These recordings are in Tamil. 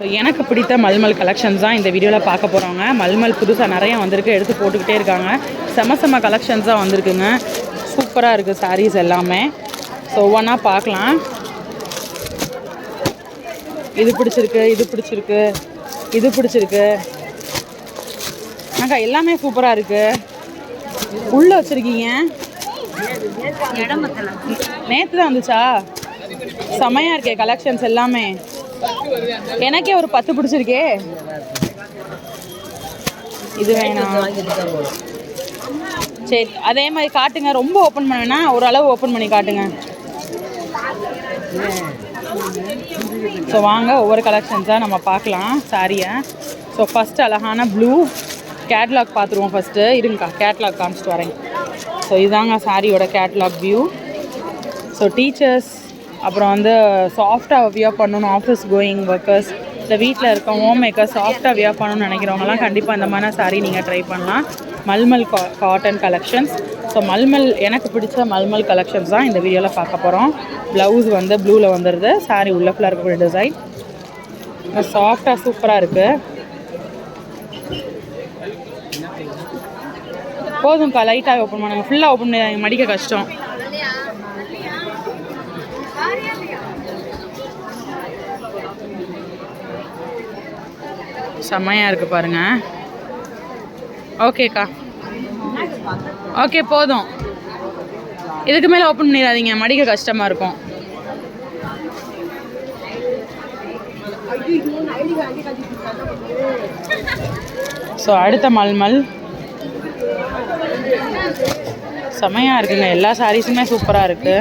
எனக்கு பிடித்த மல்மல் கலெக்ஷன்ஸ் தான் இந்த வீடியோவில் பார்க்க போகிறோங்க மல்மல் புதுசாக நிறையா வந்திருக்கு எடுத்து போட்டுக்கிட்டே இருக்காங்க. செம செம கலெக்ஷன்ஸ் தான் வந்திருக்குங்க. சூப்பராக இருக்குது சாரீஸ் எல்லாமே. ஸோ ஒவ்வொன்றா பார்க்கலாம். இது பிடிச்சிருக்கு இது பிடிச்சிருக்கு இது பிடிச்சிருக்கு. அக்கா எல்லாமே சூப்பராக இருக்குது உள்ளே வச்சுருக்கீங்க? நேற்று தான் வந்துச்சா? செமையாக இருக்கே கலெக்ஷன்ஸ் எல்லாமே. எனக்கே ஒரு பத்து பிடிச்சிருக்கே. இது வேணாம். சரி அதே மாதிரி காட்டுங்க. ரொம்ப ஓப்பன் பண்ண வேணாம் ஓரளவு ஓப்பன் பண்ணி காட்டுங்க. ஸோ வாங்க ஒவ்வொரு கலெக்ஷன்ஸாக நம்ம பார்க்கலாம். சாரியை ஸோ ஃபஸ்ட்டு அழகான ப்ளூ கேட்லாக் பார்த்துருவோம் ஃபஸ்ட்டு இருங்கக்கா கேட்லாக் காமிச்சிட்டு வரேன். ஸோ இதுதாங்க சாரியோட கேட்லாக் வியூ ஸோ டீச்சர்ஸ் அப்புறம் வந்து சாஃப்டாக வியா பண்ணணும் ஆஃபீஸ் கோயிங் ஒர்க்கர்ஸ் இல்லை வீட்டில் இருக்க ஹோம் மேக்கர் சாஃப்டாக வியா பண்ணணும்னு நினைக்கிறவங்கலாம் கண்டிப்பாக இந்த மாதிரி சாரீ நீங்கள் ட்ரை பண்ணலாம். மல்மல் கா காட்டன் கலெக்ஷன்ஸ் ஸோ மல்மல் எனக்கு பிடிச்ச மல்மல் கலெக்ஷன்ஸ் தான் இந்த வீடியோவில் பார்க்க போகிறோம் ப்ளவுஸ் வந்து ப்ளூவில் வந்துடுது சாரீ உள்ள ஃபுல்லாக இருக்கக்கூடிய டிசைன் சாஃப்டாக சூப்பராக இருக்குது போதும்க்கா லைட்டாக ஓப்பன் பண்ணுங்கள் ஃபுல்லாக ஓப்பன் பண்ணி மடிக்க கஷ்டம். செம்மையாக இருக்குது பாருங்க. ஓகேக்கா ஓகே போதும். இதுக்கு மேலே ஓப்பன் பண்ணிடாதீங்க. மடிக்க கஷ்டமாக இருக்கும். ஸோ அடுத்த மல்மல். செமையாக இருக்குங்க. எல்லா சாரீஸுமே சூப்பராக இருக்குது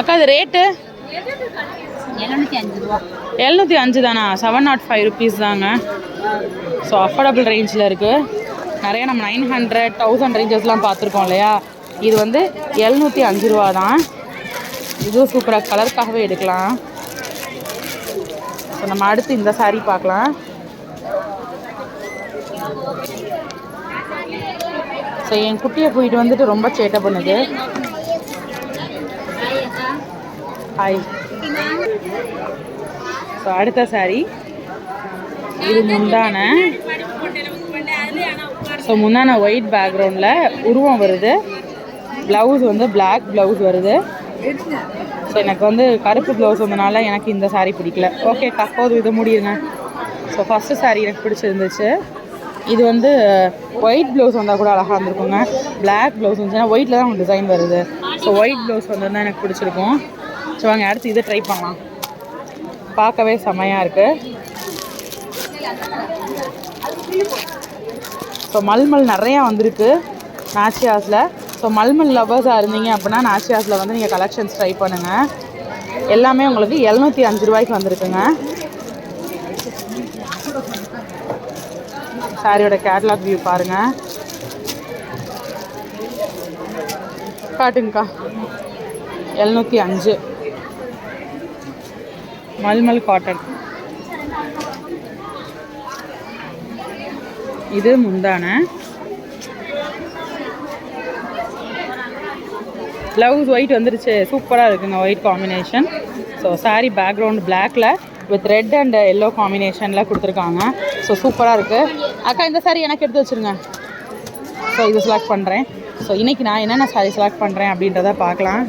அக்கா இது ரேட்டு எழுநூற்றி அஞ்சு ரூபா. எழுநூற்றி அஞ்சு தானா? செவன் நாட் ஃபைவ் ருபீஸ் தாங்க. ஸோ அஃபோர்டபுள் ரேஞ்சில் இருக்குது நிறைய நம்ம நைன் ஹண்ட்ரட் தௌசண்ட் ரேஞ்சஸ்லாம் பார்த்துருக்கோம் இல்லையா? இது வந்து எழுநூற்றி அஞ்சு ரூபா தான். இதுவும் சூப்பராக கலருக்காகவே எடுக்கலாம். ஸோ நம்ம அடுத்து இந்த சாரீ பார்க்கலாம். ஸோ என் குட்டியை போயிட்டு வந்துட்டு ரொம்ப சேட்டை பண்ணுது ஹாய் இப்போ அடுத்த saree. இது முந்தான. ஸோ முந்தான ஒயிட் பேக்ரவுண்டில் உருவம் வருது. ப்ளவுஸ் வந்து பிளாக் ப்ளவுஸ் வருது. ஸோ எனக்கு வந்து கருப்பு ப்ளவுஸ் வந்தனால எனக்கு இந்த saree பிடிக்கல. ஓகே போதும் இது முடியுங்க ஸோ ஃபஸ்ட்டு saree எனக்கு பிடிச்சிருந்துச்சு. இது வந்து ஒயிட் ப்ளவுஸ் வந்தால் கூட அழகாக இருந்திருக்குங்க. பிளாக் ப்ளவுஸ் வந்துச்சுன்னா ஒயிட்டில் தான் டிசைன் வருது. ஸோ ஒயிட் ப்ளவுஸ் வந்திருந்தா எனக்கு பிடிச்சிருக்கும். ஸோ வாங்க அடுத்து இதை ட்ரை பண்ணலாம். பார்க்கவே செமையாக இருக்குது ஸோ மல்மல் நிறையா வந்திருக்கு நாச்சியாஸில் ஸோ மல்மல் லவ்வர்ஸாக இருந்தீங்க அப்படின்னா நாச்சியாஸில் வந்து நீங்கள் கலெக்ஷன்ஸ் ட்ரை பண்ணுங்கள் எல்லாமே உங்களுக்கு எழுநூற்றி அஞ்சு ரூபாய்க்கு வந்திருக்குங்க. சாரியோட கேட்லாக் வியூ பாருங்கள் காட்டுங்கக்கா. எழுநூற்றி அஞ்சு. மல்மல் காட்டன் இது முந்தான. ப்ளவுஸ் ஒயிட் வந்துருச்சு. சூப்பராக இருக்குங்க white combination so saree background பிளாக்ல வித் ரெட் அண்ட் எல்லோ காம்பினேஷனில் கொடுத்துருக்காங்க. ஸோ சூப்பராக இருக்குது அக்கா இந்த saree எனக்கு எடுத்து வச்சுருங்க. ஸோ இது செலக்ட் பண்ணுறேன் ஸோ இன்றைக்கி நான் என்னென்ன saree செலக்ட் பண்ணுறேன் அப்படின்றத பார்க்கலாம்.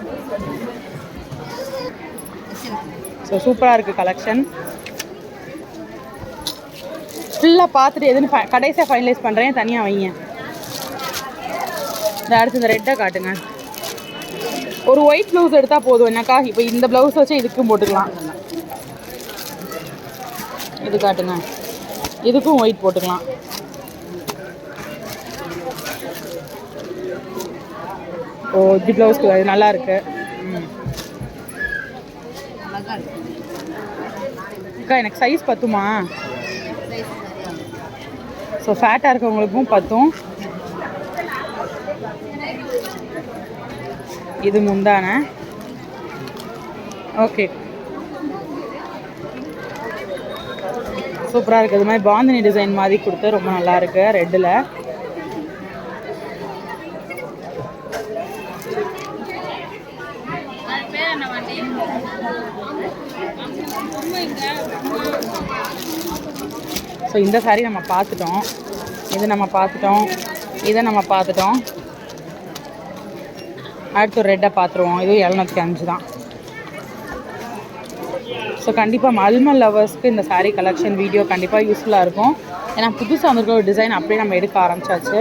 ஸோ சூப்பராக இருக்குது கலெக்ஷன் ஃபுல்லாக பார்த்துட்டு எதுன்னு ஃபை கடைசியாக ஃபைனலைஸ் பண்ணுறேன் தனியாக வைங்க. இந்த அடுத்து இந்த ரெட்டை காட்டுங்க. ஒரு ஒயிட் ப்ளவுஸ் எடுத்தால் போதும். என்னக்கா? இப்போ இந்த ப்ளவுஸ் வச்சு இதுக்கும் போட்டுக்கலாம். இது காட்டுங்க. இதுக்கும் ஒயிட் போட்டுக்கலாம். ஓ இது ப்ளவுஸ்க்கு நல்லா இருக்குது ம். அக்கா எனக்கு சைஸ் பத்துமா? ஸோ ஃபேட்டாக இருக்கவங்களுக்கும் பத்தும். இது முந்தான? ஓகே சூப்பராக இருக்குது இது மாதிரி பாந்தினி டிசைன் மாதிரி கொடுத்து ரொம்ப நல்லா இருக்கு ரெட்டில் பேர் என்ன ஸோ இந்த saree நம்ம பார்த்துட்டோம். இது நம்ம பார்த்துட்டோம். இதை நம்ம பார்த்துட்டோம். அடுத்து ஒரு ரெட்டை பார்த்துருவோம். இது எழுநூற்றி அஞ்சு தான். ஸோ கண்டிப்பாக மல்மல் லவர்ஸ்க்கு இந்த சாரீ கலெக்ஷன் வீடியோ கண்டிப்பாக யூஸ்ஃபுல்லாக இருக்கும். ஏன்னா புதுசாக வந்திருக்க ஒரு டிசைன் அப்படியே நம்ம எடுக்க ஆரம்பிச்சாச்சு.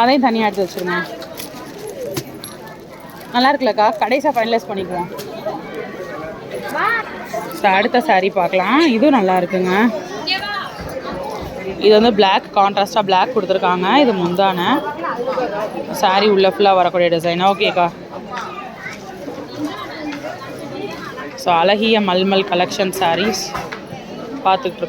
அதையும் தனியாக எடுத்து வச்சுருங்க. நல்லா இருக்குல்லக்கா கடைசியாக ஃபைனலைஸ் பண்ணிக்குவோம் ஸோ அடுத்த சாரீ பார்க்கலாம். இதுவும் நல்லா இருக்குங்க. இது வந்து பிளாக் கான்ட்ராஸ்டாக பிளாக் கொடுத்துருக்காங்க. இது முந்தான. சாரீ உள்ள ஃபுல்லாக வரக்கூடிய டிசைன் ஓகேக்கா ஸோ அழகிய மல்மல் கலெக்ஷன் sarees பார்த்துட்டு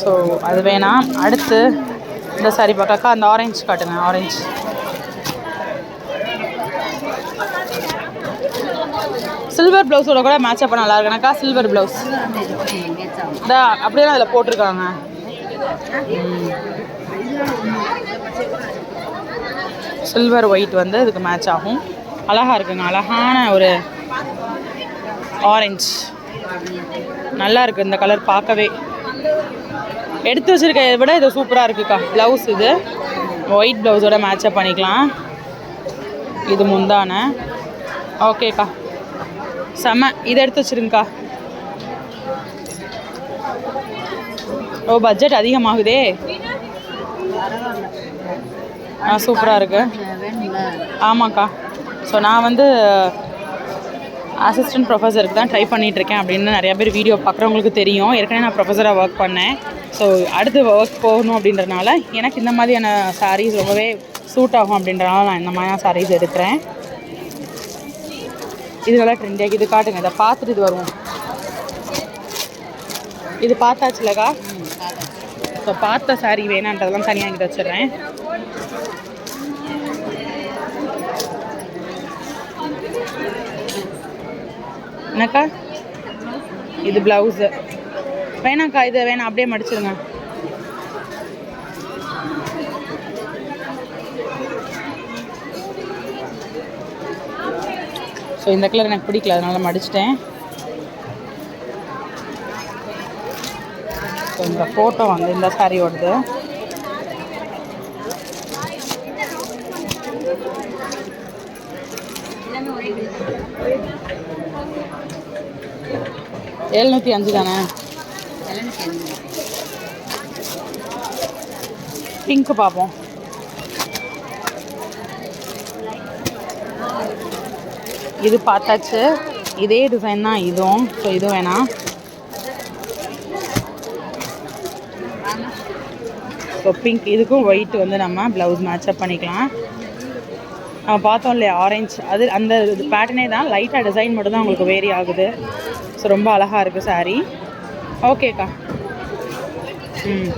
ஸோ அது வேணாம் அடுத்து இந்த சாரி பார்க்காக்கா அந்த ஆரஞ்சு காட்டுங்க ஆரஞ்சு சில்வர் ப்ளவுஸோட கூட மேட்ச் அப்போ நல்லா இருக்குனாக்கா சில்வர் ப்ளவுஸ் இந்த அப்படியே அதில் போட்டிருக்காங்க. சில்வர் ஒயிட் வந்து இதுக்கு மேட்ச் ஆகும். அழகாக இருக்குங்க. அழகான ஒரு ஆரஞ்சு நல்லா இருக்குது இந்த கலர் பார்க்கவே. எடுத்து வச்சிருக்கிறத விட இது சூப்பராக இருக்குக்கா. ப்ளவுஸ் இது. ஒயிட் ப்ளவுஸோட மேட்சப் பண்ணிக்கலாம். இது முந்தான. ஓகேக்கா செம. இதை எடுத்து வச்சிருங்கக்கா. ஓ பட்ஜெட் அதிகமாகுதே. ஆ சூப்பராக இருக்கு. ஆமாக்கா. ஸோ நான் வந்து uh, அசிஸ்டன்ட் ப்ரொஃபஸருக்கு தான் ட்ரை பண்ணிகிட்ருக்கேன் அப்படின்னு நிறையா பேர் வீடியோ பார்க்குறவங்களுக்கு தெரியும். ஏற்கனவே நான் ப்ரொஃபஸராக ஒர்க் பண்ணேன். ஸோ அடுத்து ஒர்க் போகணும் அப்படின்றனால எனக்கு இந்த மாதிரியான சாரீஸ் ரொம்பவே சூட் ஆகும் அப்படின்றனால நான் இந்த மாதிரியான சாரீஸ் எடுக்கிறேன். இது நல்லா ட்ரெண்டியாக இது காட்டுங்க. இதை பார்த்துட்டு இது வருவோம். இது பார்த்தாச்சுலக்கா ஸோ பார்த்த saree வேணான்றதெல்லாம் தனியாக இங்கே வச்சிடுறேன். என்னக்கா? இது ப்ளவுஸு வேணாக்கா இது வேணாம் அப்படியே மடிச்சிருங்க. ஸோ இந்த கலர் எனக்கு பிடிக்கல அதனால மடிச்சிட்டேன். ஸோ இந்த ஃபோட்டோ வந்து இந்த சாரியோடது எழுநூற்றி அஞ்சு தானே? பிங்க் பார்ப்போம். இது பார்த்தாச்சு. இதே டிசைன் தான் இதுவும். ஸோ இது வேணாம். ஸோ பிங்க் இதுக்கும் ஒயிட் வந்து நம்ம ப்ளவுஸ் மேட்சப் பண்ணிக்கலாம். பார்த்தோம் இல்லையா ஆரஞ்சு அது அந்த பேட்டர்னே தான் லைட்டாக டிசைன் மட்டும் தான் உங்களுக்கு வேரி ஆகுது. ஸோ ரொம்ப அழகாக இருக்குது saree. ஓகேக்கா ம்.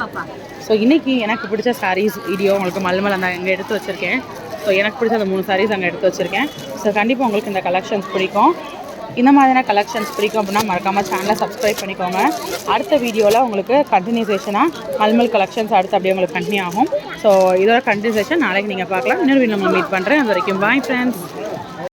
பாப்பா. ஸோ இன்றைக்கி எனக்கு பிடிச்ச sarees வீடியோ உங்களுக்கு மல்மல் அந்த அங்கே எடுத்து வச்சுருக்கேன். ஸோ எனக்கு பிடிச்ச அந்த மூணு sarees அங்கே எடுத்து வச்சுருக்கேன். ஸோ கண்டிப்பாக உங்களுக்கு இந்த கலெக்ஷன்ஸ் பிடிக்கும். இந்த மாதிரியான கலெக்ஷன்ஸ் பிடிக்கும் அப்படின்னா மறக்காமல் சேனலை சப்ஸ்கிரைப் பண்ணிக்கோங்க. அடுத்த வீடியோவில் உங்களுக்கு கண்டினியூசேஷனாக மல்மல் கலெக்ஷன்ஸ் அடுத்து அப்படியே உங்களுக்கு கண்டினியூ ஆகும். ஸோ இதோட கண்டினியூசேஷன் நாளைக்கு நீங்கள் பார்க்கலாம். இன்னொரு வீடியோ நம்ம மீட் பண்ணுறேன் அது வரைக்கும் பாய் ஃப்ரெண்ட்ஸ்